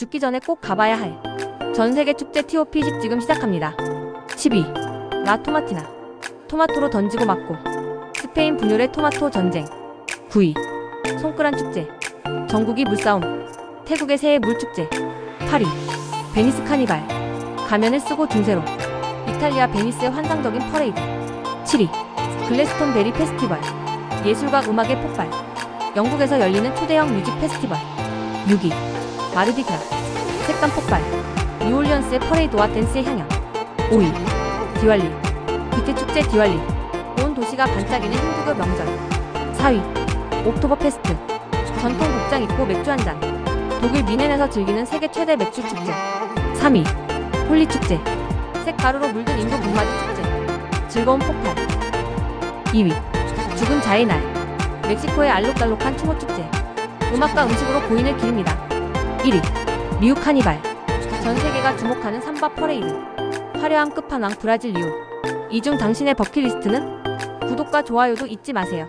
죽기 전에 꼭 가봐야 할. 전 세계 축제 TOP식 지금 시작합니다. 12. 라 토마티나. 토마토로 던지고 맞고. 스페인 분열의 토마토 전쟁. 9위 손끄란 축제. 전국이 물싸움. 태국의 새해 물축제. 8위 베니스 카니발. 가면을 쓰고 중세로. 이탈리아 베니스의 환상적인 퍼레이드. 7위 글래스톤베리 페스티벌. 예술과 음악의 폭발. 영국에서 열리는 초대형 뮤직 페스티벌. 6위 마르디그라 색감 폭발 뉴올리언스의 퍼레이드와 댄스의 향연 5위 디왈리 빛의 축제 디왈리 온 도시가 반짝이는 힌두교 명절 4위 옥토버 페스트 전통 복장 입고 맥주 한잔 독일 미넨에서 즐기는 세계 최대 맥주 축제 3위 홀리 축제 색가루로 물든 인도 문마주 축제 즐거운 폭발 2위 죽은 자의 날 멕시코의 알록달록한 추모 축제 음악과 음식으로 고인을 기립니다 1위. 리우 카니발. 전 세계가 주목하는 삼바 퍼레이드 화려한 끝판왕 브라질 리우. 이 중 당신의 버킷리스트는 구독과 좋아요도 잊지 마세요